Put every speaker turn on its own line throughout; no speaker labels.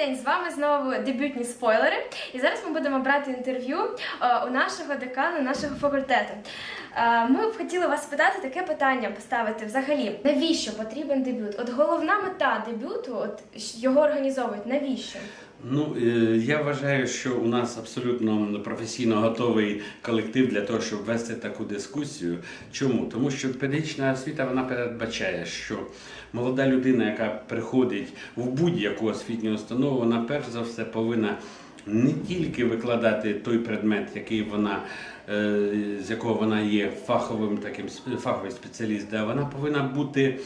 день! З вами знову дебютні спойлери. І зараз ми будемо брати інтерв'ю е, у нашого декана, нашого факультету. Е, Ми б хотіли вас спитати таке питання поставити взагалі. Навіщо потрібен дебют? От головна мета дебюту, от його організовують. Навіщо?
Ну, е, я вважаю, що у нас абсолютно професійно готовий колектив для того, щоб вести таку дискусію. Чому? Тому що педагогічна освіта вона передбачає, що молода людина, яка приходить в будь-яку освітню установу, вона перш за все повинна не тільки викладати той предмет, який вона. Е, З якого вона є фаховим таким фаховий спеціаліст, а вона повинна бути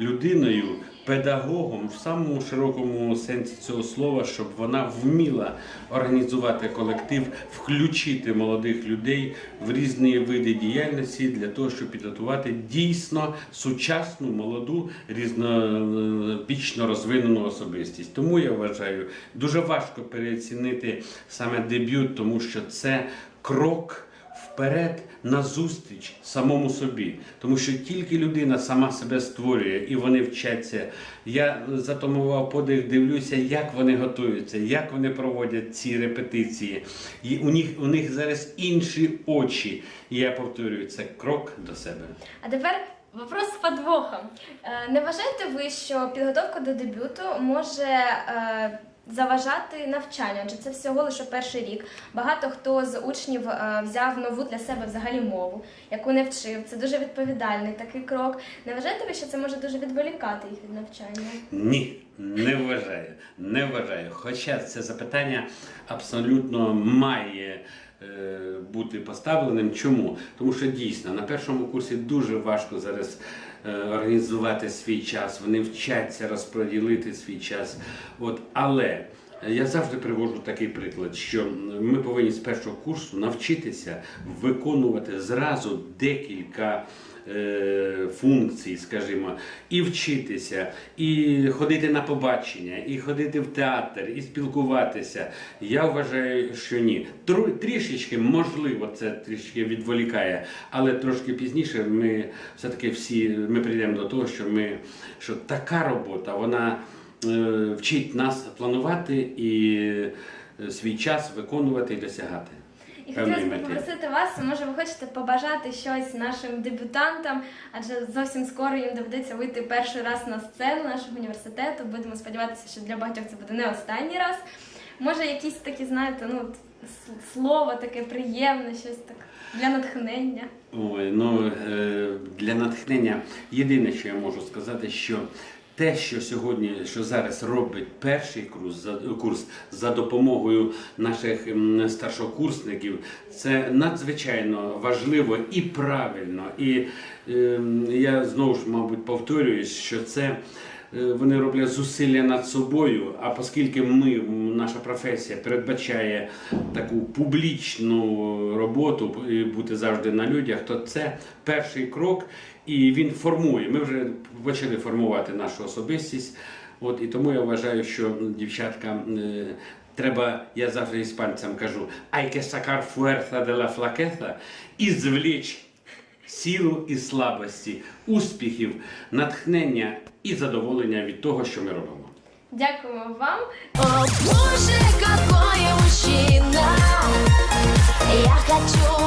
людиною, педагогом в самому широкому сенсі цього слова, щоб вона вміла організувати колектив, включити молодих людей в різні види діяльності для того, щоб підготувати дійсно сучасну, молоду, різнобічно розвинену особистість. Тому я вважаю, дуже важко переоцінити саме дебют, тому що це крок вперед назустріч самому собі, тому що тільки людина сама себе створює і вони вчаться. Я затамував подих, дивлюся, як вони готуються, як вони проводять ці репетиції. І у них у них зараз інші очі. І я повторюю, це крок до себе.
А тепер вопрос з подвохом. Е, Не вважаєте ви, що підготовка до дебюту може е, заважати навчанню? Адже це всього лише перший рік. Багато хто з учнів е, взяв нову для себе взагалі мову, яку не вчив. Це дуже відповідальний такий крок. Не вважаєте ви, що це може дуже відволікати їх від навчання?
Ні, не вважаю. Не вважаю. Хоча це запитання абсолютно має бути поставленим. Чому? Тому що дійсно на першому курсі дуже важко зараз е, організувати свій час. Вони вчаться розподілити свій час. От, але я завжди приводжу такий приклад, що ми повинні з першого курсу навчитися виконувати зразу декілька е, функцій, скажімо, і вчитися, і ходити на побачення, і ходити в театр, і спілкуватися. Я вважаю, що ні. Трішечки, можливо, це трішки відволікає, але трошки пізніше ми все-таки всі ми прийдемо до того, що ми що така робота, вона вчить нас планувати і е, свій час виконувати і досягати.
І хотілося б попросити вас, може, ви хочете побажати щось нашим дебютантам, адже зовсім скоро їм доведеться вийти перший раз на сцену нашого університету. Будемо сподіватися, що для багатьох це буде не останній раз. Може, якісь такі, знаєте, ну слово таке приємне, щось так для натхнення.
Ой, ну е, для натхнення єдине, що я можу сказати, що те, що сьогодні, що зараз робить перший курс за курс за допомогою наших старшокурсників, це надзвичайно важливо і правильно. І е, я знову ж, мабуть, повторююсь, що це. Е, Вони роблять зусилля над собою, а оскільки ми, наша професія передбачає таку публічну роботу бути завжди на людях, то це перший крок, і він формує. Ми вже почали формувати нашу особистість. От і тому я вважаю, що дівчатка. е, Треба, я завжди іспанцям кажу, hay que sacar fuerza de la flaqueza і звліч силу і слабості, успіхів, натхнення і задоволення від того, що ми робимо.
Дякуємо вам.
О, боже, какой мужчина Я хочу